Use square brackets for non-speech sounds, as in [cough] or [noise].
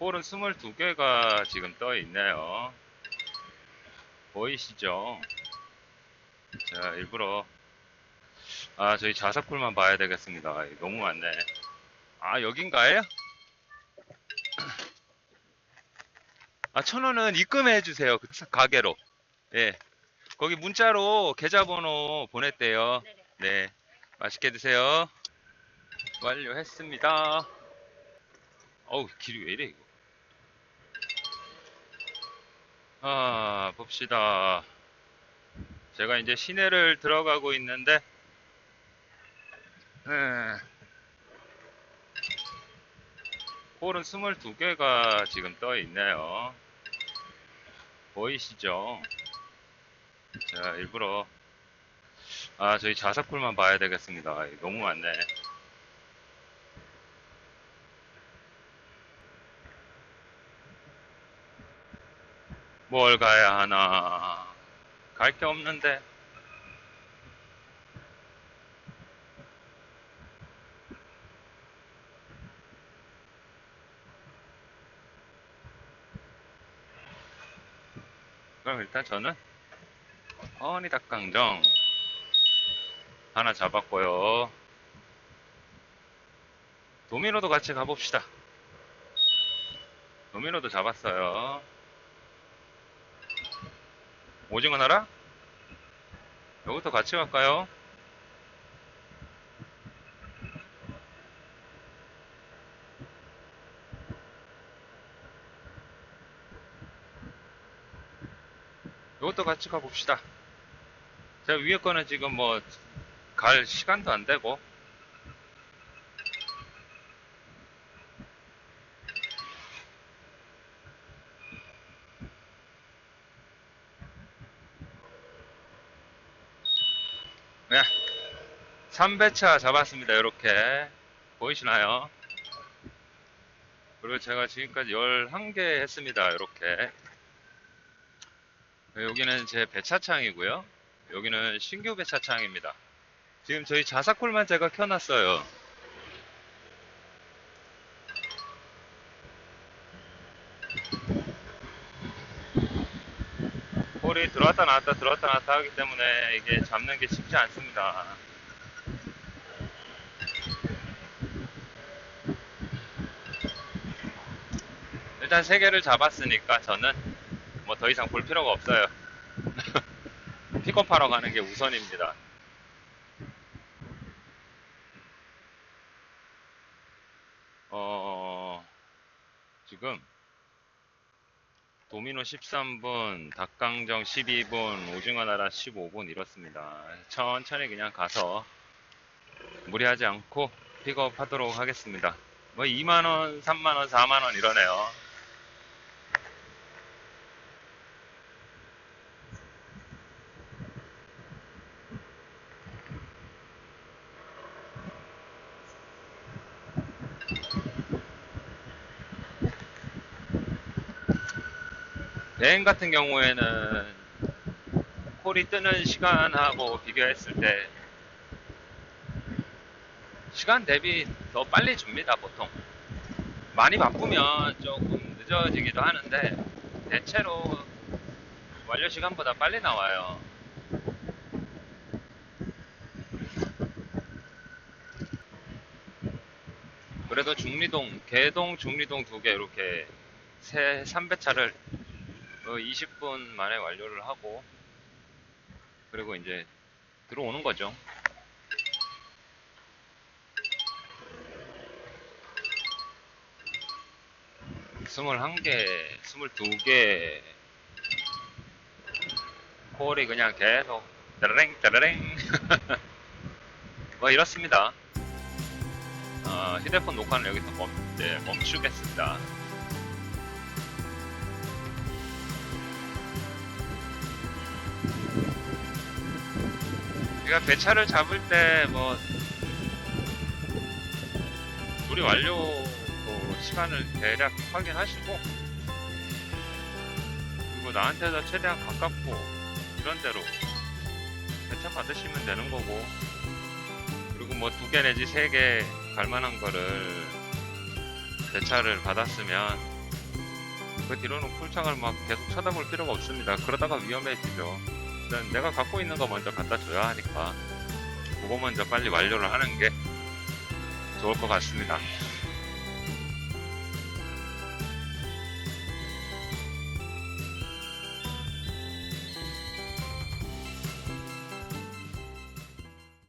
홀은 22개가 지금 떠 있네요. 보이시죠? 자, 일부러 아, 저희 자석골만 봐야 되겠습니다. 이거 너무 많네. 아, 여긴가요? 아, 천 원은 입금해 주세요. 그 가게로. 예. 거기 문자로 계좌번호 보냈대요. 네. 맛있게 드세요. 완료했습니다. 어우, 길이 왜 이래, 이거. 아, 봅시다. 제가 이제 시내를 들어가고 있는데, 네. 홀은 22개가 지금 떠 있네요. 보이시죠? 자, 일부러 아, 저희 자석골만 봐야 되겠습니다. 너무 많네. 뭘 가야 하나? 갈 게 없는데. 그럼 일단 저는 어니 닭강정 하나 잡았고요. 도미노도 같이 가봅시다. 도미노도 잡았어요. 오징어 나라? 이것도 같이 갈까요? 이것도 같이 가봅시다. 제가 위에 거는 지금 뭐, 갈 시간도 안 되고. 3배차 잡았습니다. 이렇게. 보이시나요? 그리고 제가 지금까지 11개 했습니다. 이렇게. 여기는 제 배차창이고요. 여기는 신규 배차창입니다. 지금 저희 자사콜만 제가 켜놨어요. 홀이 들어왔다 나왔다 들어왔다 나왔다 하기 때문에 이게 잡는 게 쉽지 않습니다. 일단 세 개를 잡았으니까 저는 뭐 더 이상 볼 필요가 없어요. [laughs] 픽업하러 가는 게 우선입니다. 어, 지금 도미노 13분, 닭강정 12분, 오징어 나라 15분 이렇습니다. 천천히 그냥 가서 무리하지 않고 픽업하도록 하겠습니다. 뭐 2만원, 3만원, 4만원 이러네요. 대행 같은 경우에는 콜이 뜨는 시간하고 비교했을 때 시간 대비 더 빨리 줍니다 보통. 많이 바쁘면 조금 늦어지기도 하는데 대체로 완료 시간보다 빨리 나와요. 그래도 중리동 개동 중리동 두 개 이렇게 세 3배차를 20분 만에 완료를 하고 그리고 이제 들어오는 거죠. 스물한 개, 스물두 개 콜이 그냥 계속 따라랭 따라랭 [laughs] 뭐 이렇습니다. 어, 휴대폰 녹화는 여기서 멈, 네, 멈추겠습니다. 우리가 배차를 잡을 때 뭐 우리 완료 그 시간을 대략 확인하시고 그리고 나한테 도 최대한 가깝고 이런 대로 배차 받으시면 되는 거고 그리고 뭐 두 개 내지 세 개 갈만한 거를 배차를 받았으면 그 뒤로는 풀창을 막 계속 쳐다볼 필요가 없습니다. 그러다가 위험해지죠. 일단 내가 갖고 있는 거 먼저 갖다 줘야 하니까 그거 먼저 빨리 완료를 하는 게 좋을 것 같습니다.